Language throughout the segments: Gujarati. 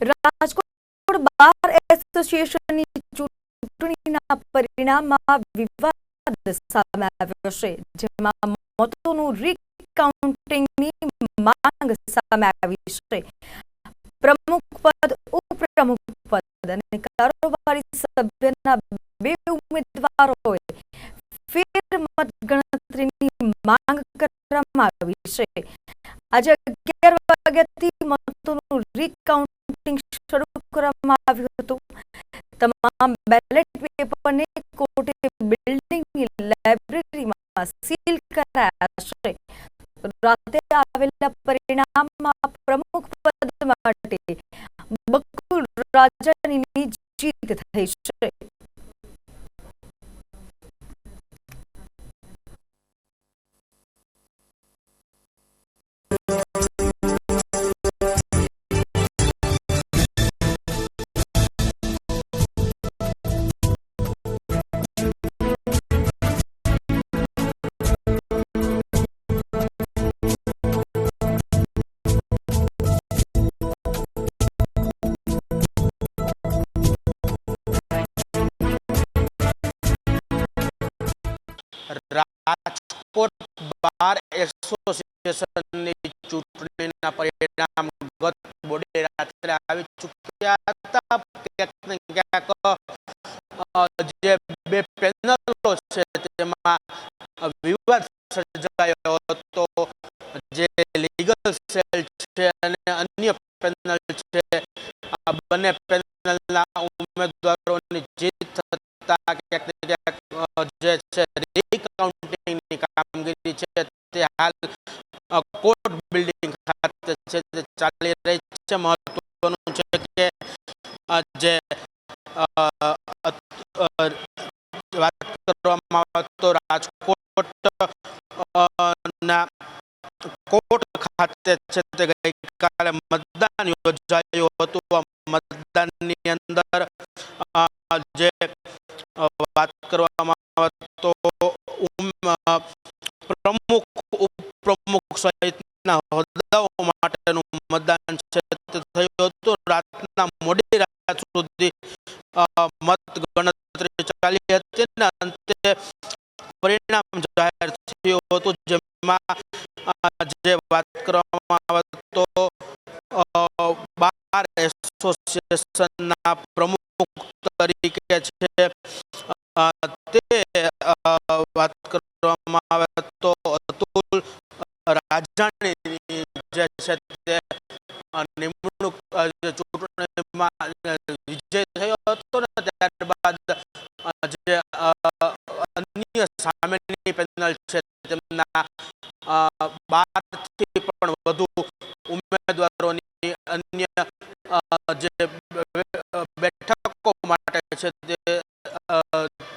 રાજકોટ બાર એસોસિએશનની ચૂંટણીના પરિણામમાં વિવાદ સામે આવ્યો છે, જેમાં મતોનું રીકાઉન્ટિંગની માંગ સામે આવી છે. પ્રમુખ પદ, ઉપપ્રમુખ પદ અને કારોબારી સભ્યના બે ઉમેદવારોએ ફેર મતગણતરીની માંગ કરવામાં આવી છે. આજે અગિયાર વાગ્યાથી મતોનું રીકાઉન્ટિંગ શરૂ કરવામાં આવ્યું હતું. તમામ બેલેટ પેપરને કોર્ટે બિલ્ડિંગની લાઇબ્રેરીમાં સીલ કરાયા છે. રાતે આવેલા પરિણામમાં પ્રમુખ પદ માટે બકુલ રાજાની જીત થઈ છે. રાજકોટ બાર એસોસિએશનની ચૂંટણીના પરિણામ ગત મોડી રાત્રે આવી ચૂક્યા હતા. ક્યાંક ને ક્યાંક જે બે પેનલો છે તેમાં વિવાદ સર્જાયો હતો. જે લીગલ સેલ છે અને અન્ય પેનલ છે, આ બંને પેનલના ઉમેદવારોની જીત થતા ક્યાંક ક્યાંક જે છે રીકાઉન્ટિંગની કામગીરી છે તે હાલ કોર્ટ બિલ્ડિંગ ખાતે છે તે ચાલી રહી છે. મહત્વનું છે કે જે વાત કરવામાં આવે તો રાજકોટ ના કોર્ટ ખાતે છે તે ગઈકાલે મતદાન યોજાયું હતું. મતદાનની અંદર જે વાત કરવામાં આવે તો પ્રમુખ ઉપપ્રમુખ સહિતના હોદ્દાઓ માટેનું મતદાન છે થયું હતું રાતના મોડી રાત સુધી મત ગણતરી ચાલી હતી અને અંતે પરિણામ જાહેર થયું હતું જેમાં જે વાત કરવામાં આવે તો બાર એસોસિએશનના પ્રમુખ તરીકે છે તે વાત કરવામાં આવે તો અતુલ રાજાણીની જે છે તે નિમણૂક ચૂંટણીમાં વિજય થયો હતો ને ત્યારબાદ જે અન્ય સામેની પેનલ છે તેમના બારથી પણ વધુ ઉમેદવારોની અન્ય જે બેઠકો માટે છે તે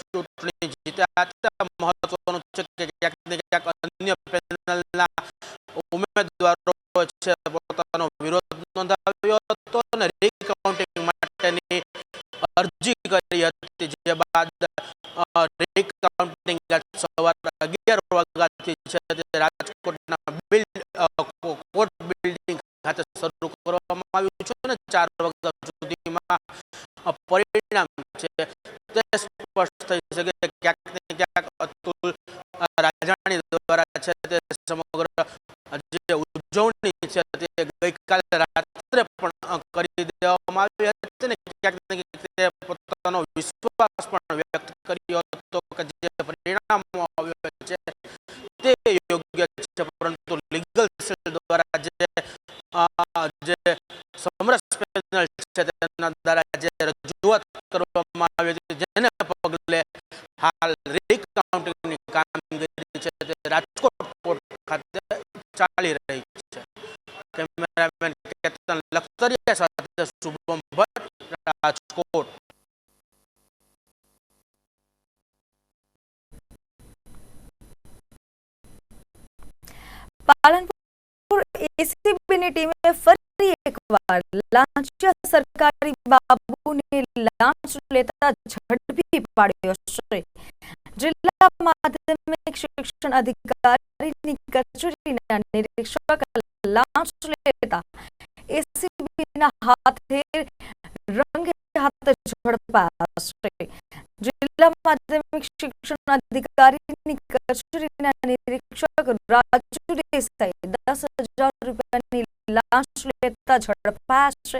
ચૂંટણી જીત્યા મહત્વનું છે કે ક્યાંક ને ક્યાંક અન્ય પેનલના ઉમેદવારો છે પોતાનો વિરોધ નોંધાવ્યો હતો અને રીકાઉન્ટિંગ માટેની અરજી કરી હતી જે બાદ રીકાઉન્ટિંગ સવારે અગિયાર વાગ્યાથી છે રાજકોટના બિલ્ડ કોર્ટ બિલ્ડિંગ ખાતે શરૂ કરવામાં આવ્યું છે અને ચાર વાગ્યા સુધીમાં પરિણામ છે તે સ્પષ્ટ થઈ શકે ક્યાંક અતુલ અ, રાજાણી દ્વારા છે તે સમગ્ર જે ઉજવણી છે તે ગઈકાલે રાત્રે પણ કરી દેવામાં આવી હતી ને ક્યાંક ને પોતાનો વિશ્વાસ પણ વ્યક્ત કર્યો હતો કે જે પરિણામો આવ્યો છે તે યોગ્ય છે, પરંતુ લીગલ સેલ દ્વારા જે જે સમરસ પેનલ છે તેના દ્વારા જે રજૂઆત કરવામાં આવી હતી, જેને પગલે હાલ રીકાઉન્ટિંગની કામગીરી છે તે રાજકોટ કોર્ટ ખાતે ચાલી રહી છે. કેમેરામેન કેતન લખતરિયા સાથે શુભમ ભટ્ટ, રાજકોટ. પાલનપુર એસીબીની ટીમે ફરી એકવાર લાંચિયા સરકારી બાબુને લાંચ લેતા ઝડપી પાડ્યો છે. જિલ્લા માધ્યમિક શિક્ષણ અધિકારીની કચેરીના નિરીક્ષક લાંચ લેતા એસીબીના હાથે ઝડપાશે જિલ્લા માધ્યમિક શિક્ષણ અધિકારીની કચેરીના નિરીક્ષક રાજુ દેસાઈ દસ હજાર રૂપિયાની લાંચ લેતા ઝડપાયા છે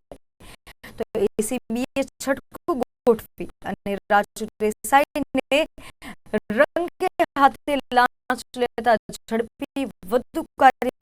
તો એસીબીએ છટકું ગોઠવી અને રાજુ દેસાઈને રંગે હાથે લાંચ લેતા ઝડપી વધુ